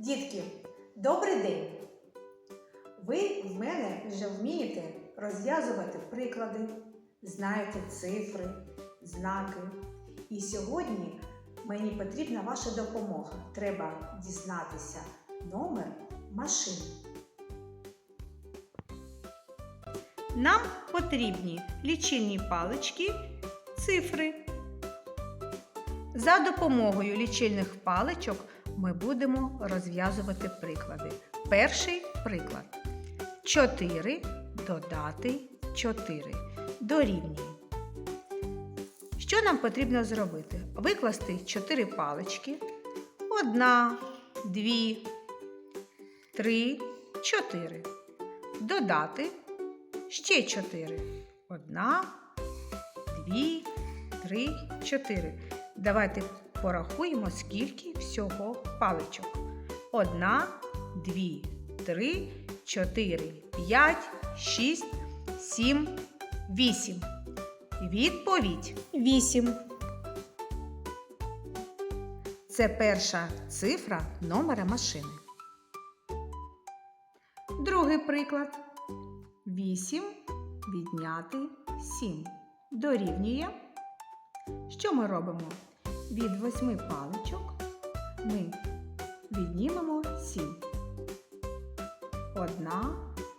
Дітки, добрий день! Ви в мене вже вмієте розв'язувати приклади, знаєте цифри, знаки. І сьогодні мені потрібна ваша допомога. Треба дізнатися номер машини. Нам потрібні лічильні палички, цифри. За допомогою лічильних паличок ми будемо розв'язувати приклади. Перший приклад. 4 додати 4 дорівнює. Що нам потрібно зробити? Викласти 4 палички. Одна, дві, три, чотири. Додати ще 4. Одна, дві, три, чотири. Давайте порахуємо, скільки всього паличок. Одна, дві, три, чотири, п'ять, шість, сім, вісім. Відповідь вісім. Це перша цифра номера машини. Другий приклад. 8 відняти 7 дорівнює. Що ми робимо? Від 8 паличок ми віднімемо 7. Одна,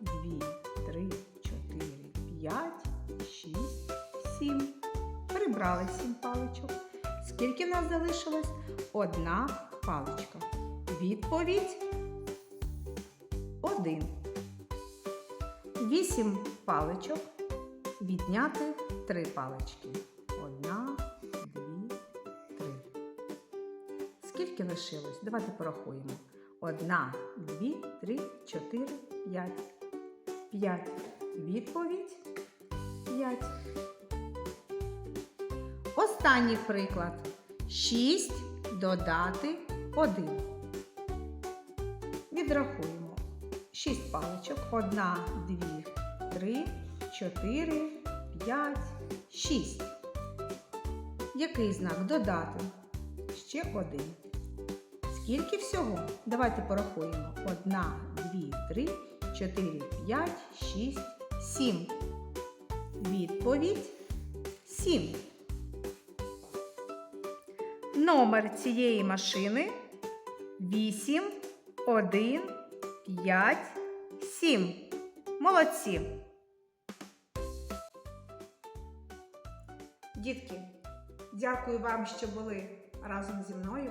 дві, три, чотири, п'ять, шість, сім. Прибрали 7 паличок. Скільки в нас залишилось? Одна паличка. Відповідь 1. 8 паличок відняти 3 палички. Скільки лишилось? Давайте порахуємо. Одна, дві, три, чотири, п'ять. П'ять. Відповідь. П'ять. Останній приклад. 6 додати 1. Відрахуємо. 6 паличок. 1, 2, 3, 4, 5, 6. Який знак додати? Ще один. Скільки всього? Давайте порахуємо. 1, 2, 3, 4, 5, 6, 7. Відповідь 7. Номер цієї машини 8, 1, 5, 7. Молодці. Дітки, дякую вам, що були разом зі мною.